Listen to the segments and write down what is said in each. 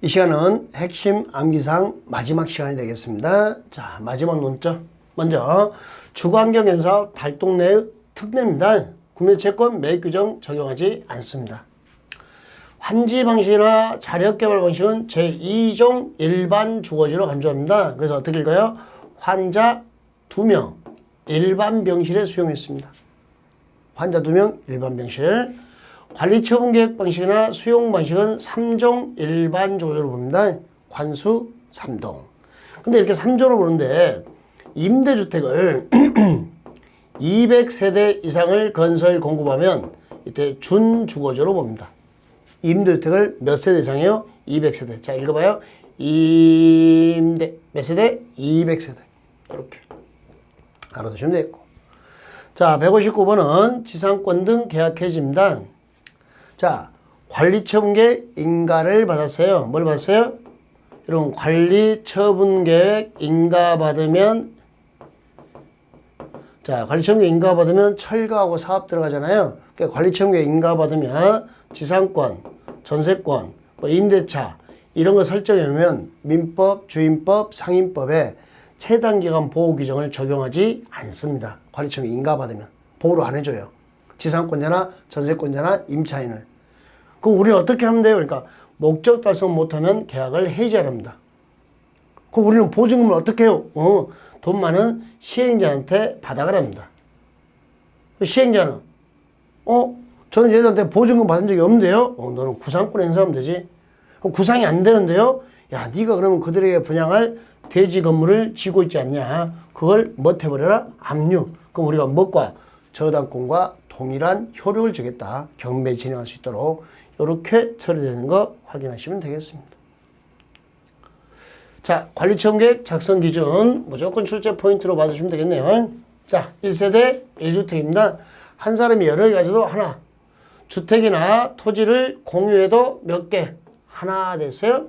이 시간은 핵심 암기상 마지막 시간이 되겠습니다. 자, 마지막 논점. 먼저 주거환경연사업 달동 내의 특례입니다. 국민채권 매입 규정 적용하지 않습니다. 환지 방식이나 자력 개발 방식은 제2종 일반 주거지로 간주합니다. 그래서 어떻게 읽어요? 환자 2명 일반 병실에 수용했습니다. 환자 2명 일반 병실. 관리 처분 계획 방식이나 수용 방식은 3종 일반 조조로 봅니다. 관수 3동. 근데 이렇게 3조로 보는데 임대주택을 200세대 이상을 건설 공급하면 이때 준주거조로 봅니다. 임대주택을 몇 세대 이상이요? 200세대. 자, 읽어봐요. 임대 몇 세대? 200세대. 이렇게 알아두시면 되겠고. 자, 159번은 지상권 등 계약 해지입니다. 자, 관리 처분계획 인가를 받았어요. 뭘 받았어요? 여러분, 관리 처분 계획 인가 받으면 자, 관리 처분계획 인가 받으면 철거하고 사업 들어가잖아요. 그러니까 관리 처분계획 인가 받으면 지상권, 전세권, 뭐 임대차 이런 거 설정해 놓으면 민법, 주임법, 상임법에 최단 기간 보호 규정을 적용하지 않습니다. 관리처분 인가 받으면 보호를 안 해줘요. 지상권자나 전세권자나 임차인을. 그럼 우리는 어떻게 하면 돼요? 그러니까 목적 달성 못하면 계약을 해지하랍니다. 그럼 우리는 보증금을 어떻게 해요? 어, 돈 많은 시행자한테 받아가랍니다. 시행자는 어 저는 얘들한테 보증금 받은 적이 없는데요. 어, 너는 구상권 행사하면 되지. 구상이 안 되는데요. 야, 네가 그러면 그들에게 분양할 대지 건물을 지고 있지 않냐? 그걸 못 해버려라. 압류. 그럼 우리가 뭐과 저당권과 동일한 효력을 주겠다. 경매 진행할 수 있도록 이렇게 처리되는 거 확인하시면 되겠습니다. 자, 관리처분계획 작성 기준 무조건 출제 포인트로 받으시면 되겠네요. 자, 1세대 1주택입니다. 한 사람이 여러 개 가져도 하나. 주택이나 토지를 공유해도 몇 개? 하나 됐어요.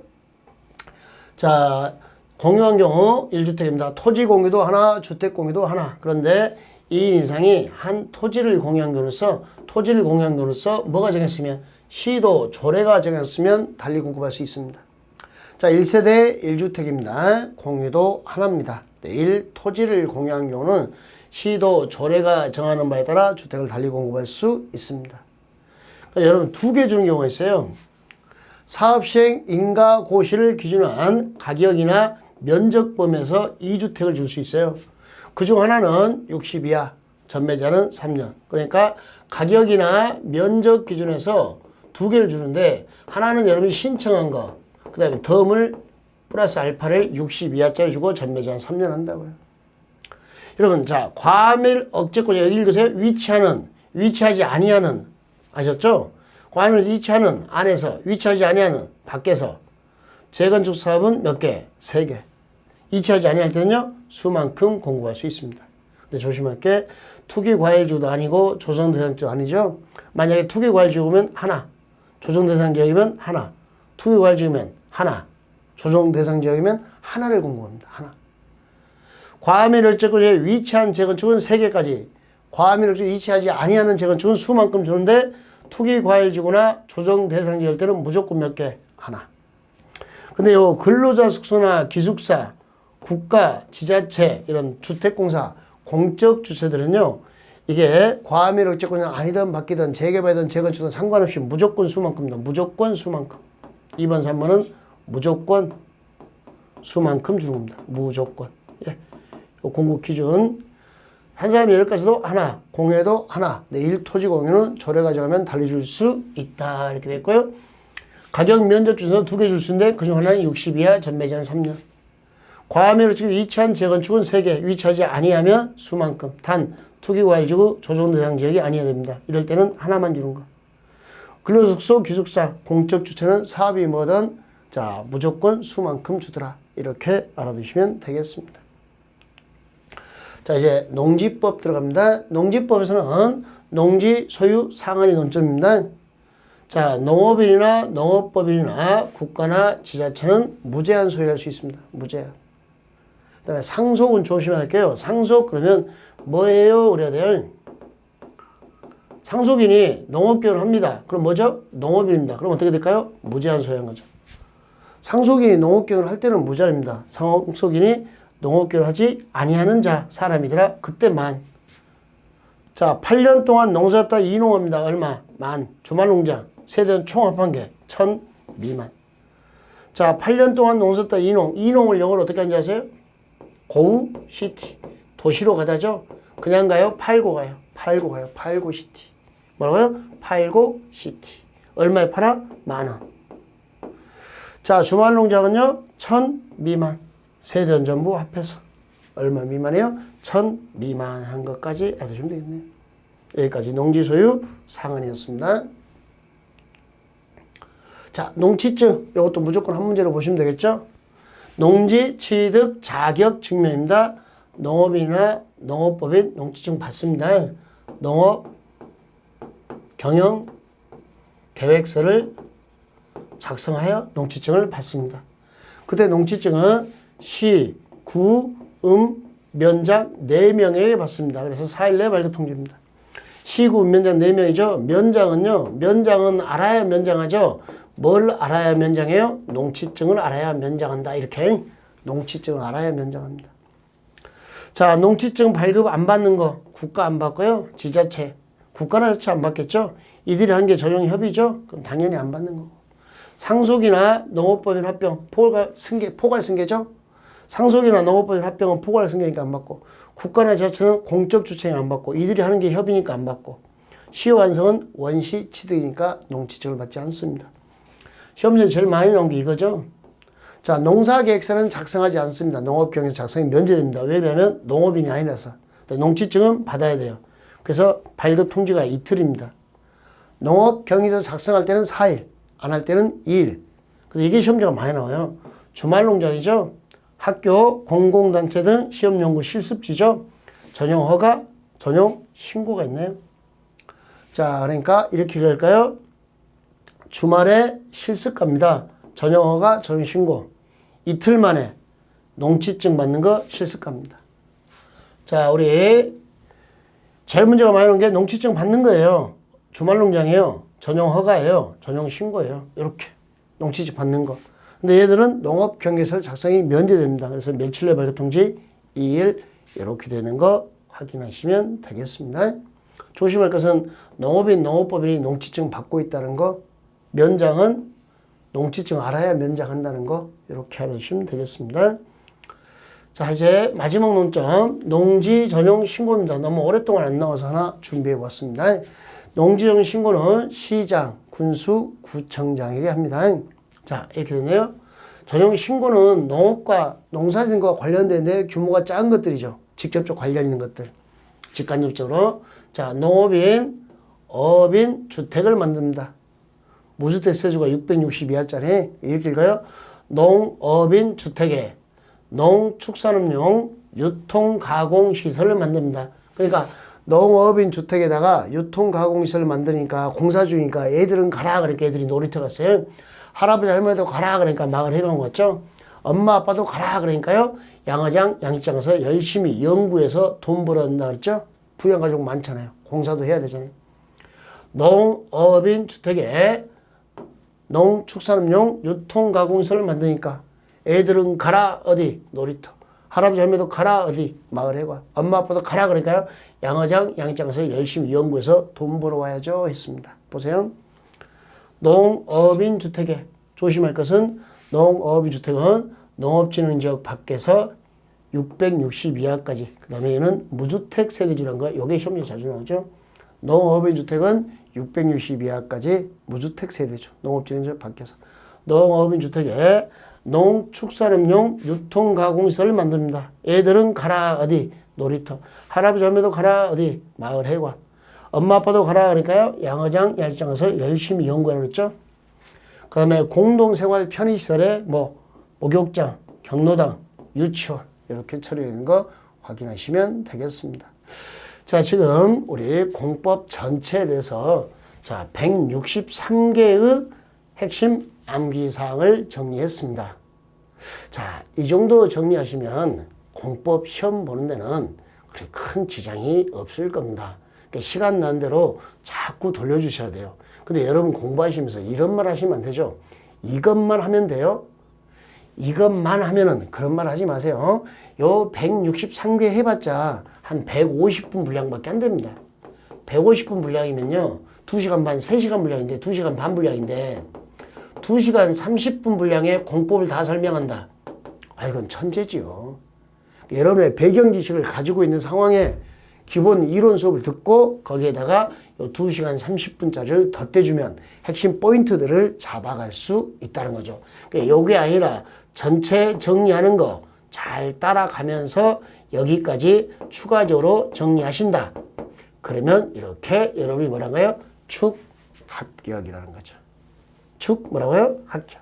자, 공유한 경우 1주택입니다. 토지 공유도 하나, 주택 공유도 하나. 그런데 2인 이상이 한 토지를 공유한 경우로서 토지를 공유한 경우로서 뭐가 정했으면 시도 조례가 정했으면 달리 공급할 수 있습니다. 자, 1세대 1주택입니다. 공유도 하나입니다. 1. 토지를 공유한 경우는 시도 조례가 정하는 바에 따라 주택을 달리 공급할 수 있습니다. 그러니까 여러분 두 개 주는 경우가 있어요. 사업시행 인가 고시를 기준으로 한 가격이나 면적범에서 2주택을 줄 수 있어요. 그중 하나는 60 이하, 전매자는 3년. 그러니까 가격이나 면적 기준에서 두 개를 주는데 하나는 여러분이 신청한 거, 그 다음에 덤을 플러스 알파를 60 이하짜리 주고 전매자는 3년 한다고요. 여러분, 자, 과밀 억제권 여기 읽으세요. 위치하는, 위치하지 아니하는, 아셨죠? 과밀 위치하는 안에서, 위치하지 아니하는 밖에서. 재건축 사업은 몇 개? 세 개. 위치하지 아니할 때는요, 수만큼 공급할 수 있습니다. 근데 조심할 게 투기 과일주도 아니고 조성 대상주 아니죠? 만약에 투기 과일주면 하나, 조정 대상 지역이면 하나, 투기 과일 지역이면 하나, 조정 대상 지역이면 하나를 공급합니다. 하나. 과밀 열재권에 위치한 재건축은 3개까지 과밀 열재 위치하지 아니하는 재건축은 수만큼 주는데 투기 과일지구나 조정 대상 지을 때는 무조건 몇 개? 하나. 근데 요 근로자 숙소나 기숙사, 국가, 지자체 이런 주택공사, 공적 주체들은요. 이게 과밀 열재권이 아니든 바뀌든 재개발이든 재건축이든 상관없이 무조건 수만큼입니다. 무조건 수만큼. 2번, 3번은 무조건 수만큼 주는 겁니다. 무조건. 예. 공급 기준 한 사람이 열 가지도 하나, 공유도 하나. 내일 토지 공유는 조례 가져가면 달리줄 수 있다 이렇게 됐고요. 가격 면적 기준은 두개 줄수 있는데 그중 하나는 60 이하, 전매제한 3년. 과밀 지금 위치한 재건축은 3개, 위치하지 아니하면 수만큼. 단 투기 과일지구 조정 대상 지역이 아니어야 됩니다. 이럴 때는 하나만 주는 거. 근로숙소, 기숙사, 공적 주체는 사업이 뭐든 자 무조건 수만큼 주더라. 이렇게 알아두시면 되겠습니다. 자, 이제 농지법 들어갑니다. 농지법에서는 농지 소유 상한이 논점입니다. 자, 농업인이나 농업법인이나 국가나 지자체는 무제한 소유할 수 있습니다. 무제한. 그 다음에 상속은 조심해야 할게요. 상속 그러면 뭐예요? 그래야 돼요. 상속인이 농업비용을 합니다. 그럼 뭐죠? 농업인입니다. 그럼 어떻게 될까요? 무제한 소유한 거죠. 상속인이 농업경을 할 때는 무자입니다. 상속인이 농업경을 하지 아니하는 자 사람이더라 그때만 자 8년 동안 농사였다 이농합니다. 얼마? 만 주말농장 세대는 총 합한 게 1000 미만 자 8년 동안 농사였다 이농 이농을 영어로 어떻게 하는지 아세요? 고우 시티 도시로 가다죠. 그냥 가요? 팔고 가요. 팔고 가요. 팔고 시티 뭐라고요? 팔고 시티 얼마에 팔아? 만 원. 자, 주말 농장은요, 천 미만. 세대원 전부 합해서. 얼마 미만이에요? 천 미만 한 것까지 알아두시면 되겠네요. 여기까지 농지 소유 상한이었습니다. 자, 농지증. 이것도 무조건 한 문제로 보시면 되겠죠? 농지 취득 자격 증명입니다. 농업이나 농업법인 농지증 받습니다. 농업 경영 계획서를 작성하여 농지증을 받습니다. 그때 농지증은 시, 구, 음, 면장 4명에게 받습니다. 그래서 4일 내 발급 통지입니다. 시, 구, 음, 면장 4명이죠. 면장은요. 면장은 알아야 면장하죠. 뭘 알아야 면장해요? 농지증을 알아야 면장한다. 이렇게 농지증을 알아야 면장합니다. 자, 농지증 발급 안 받는 거 국가 안 받고요. 지자체. 국가나 자체 안 받겠죠. 이들이 하는 게 전용 협의죠. 그럼 당연히 안 받는 거고. 상속이나 농업법인 합병, 포괄 승계, 포괄 승계죠. 상속이나 농업법인 합병은 포괄 승계니까 안 받고, 국가나 지자체는 공적 주체는 안 받고, 이들이 하는 게 협의니까 안 받고, 시효 완성은 원시 취득이니까 농지증을 받지 않습니다. 시험 문제 제일 많이 나온 게 이거죠. 자, 농사계획서는 작성하지 않습니다. 농업경에서 작성이 면제됩니다. 왜냐하면 농업인이 아니라서. 농지증은 받아야 돼요. 그래서 발급 통지가 이틀입니다. 농업경에서 작성할 때는 4일, 안 할 때는 2일. 그래서 이게 시험지가 많이 나와요. 주말 농장이죠. 학교, 공공단체 등 시험 연구 실습지죠. 전용 허가, 전용 신고가 있네요. 자, 그러니까 이렇게 갈까요? 주말에 실습 갑니다. 전용 허가, 전용 신고. 이틀 만에 농지증 받는 거 실습 갑니다. 자, 우리 제일 문제가 많이 오는 게 농지증 받는 거예요. 주말 농장이에요. 전용 허가예요. 전용 신고예요. 이렇게 농지증 받는 거. 근데 얘들은 농업 경계서 작성이 면제됩니다. 그래서 며칠 내 발급 통지 2일 이렇게 되는 거 확인하시면 되겠습니다. 조심할 것은 농업인 농업법인이 농지증 받고 있다는 거, 면장은 농지증 알아야 면장한다는 거 이렇게 알아주시면 되겠습니다. 자 이제 마지막 논점 농지 전용 신고입니다. 너무 오랫동안 안 나와서 하나 준비해 봤습니다. 농지 전용 신고는 시장, 군수, 구청장에게 합니다. 자 이렇게 되네요. 전용 신고는 농업과 농사진과 관련된 규모가 작은 것들이죠. 직접적 관련 있는 것들. 직간접적으로 자 농업인, 어업인, 주택을 만듭니다. 무주택 세수가 662하짜리 이렇게 읽어요. 농업인 주택에 농축산업용 유통가공시설을 만듭니다. 그러니까 농업인 주택에다가 유통가공시설을 만드니까 공사 중이니까 애들은 가라 그러니까 애들이 놀이터 갔어요. 할아버지 할머니도 가라 그러니까 막을 해놓은 거죠. 엄마 아빠도 가라 그러니까요. 양어장 양식장 가서 열심히 연구해서 돈 벌어낸다 그랬죠. 부양 가족 많잖아요. 공사도 해야 되잖아요. 농업인 주택에 농축산업용 유통가공시설을 만드니까 애들은 가라 어디? 놀이터. 할아버지 할머니도 가라 어디? 마을 해관 엄마 아빠도 가라 그러니까요. 양어장 양장에서 열심히 연구해서 돈 벌어와야죠 했습니다. 보세요. 농업인 주택에 조심할 것은 농업인 주택은 농업진흥 지역 밖에서 660 이하까지. 그 다음에 얘는 무주택 세대주라는 거 요게 시험에 자주 나오죠. 농업인 주택은 660 이하까지 무주택 세대주 농업진흥지역 밖에서. 농업인 주택에 농축산업용 유통가공시설을 만듭니다. 애들은 가라 어디? 놀이터. 할아버지 할머니도 가라 어디? 마을 해관. 엄마 아빠도 가라 그러니까요. 양어장 야시장에서 열심히 연구하라 그랬죠. 그 다음에 공동생활 편의시설에 뭐 목욕장 경로당 유치원 이렇게 처리되는 거 확인하시면 되겠습니다. 자 지금 우리 공법 전체에 대해서 자 163개의 핵심 암기사항을 정리했습니다. 자, 이 정도 정리하시면 공법 시험 보는 데는 그렇게 큰 지장이 없을 겁니다. 그러니까 시간 난 대로 자꾸 돌려주셔야 돼요. 근데 여러분 공부하시면서 이런 말 하시면 안 되죠. 이것만 하면 돼요? 이것만 하면은 그런 말 하지 마세요. 요 163개 해봤자 한 150분 분량밖에 안 됩니다. 150분 분량이면요. 2시간 반, 3시간 분량인데 2시간 반 분량인데 2시간 30분 분량의 공법을 다 설명한다. 아 이건 천재지요. 여러분의 배경 지식을 가지고 있는 상황에 기본 이론 수업을 듣고 거기에다가 요 2시간 30분짜리를 덧대주면 핵심 포인트들을 잡아갈 수 있다는 거죠. 그러니까 요게 아니라 전체 정리하는 거 잘 따라가면서 여기까지 추가적으로 정리하신다. 그러면 이렇게 여러분이 뭐라고요? 축 합격이라는 거죠. 축 뭐라고요? 합격.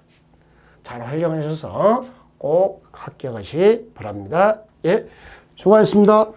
잘 활용하셔서 꼭 합격하시 바랍니다. 예, 수고하셨습니다.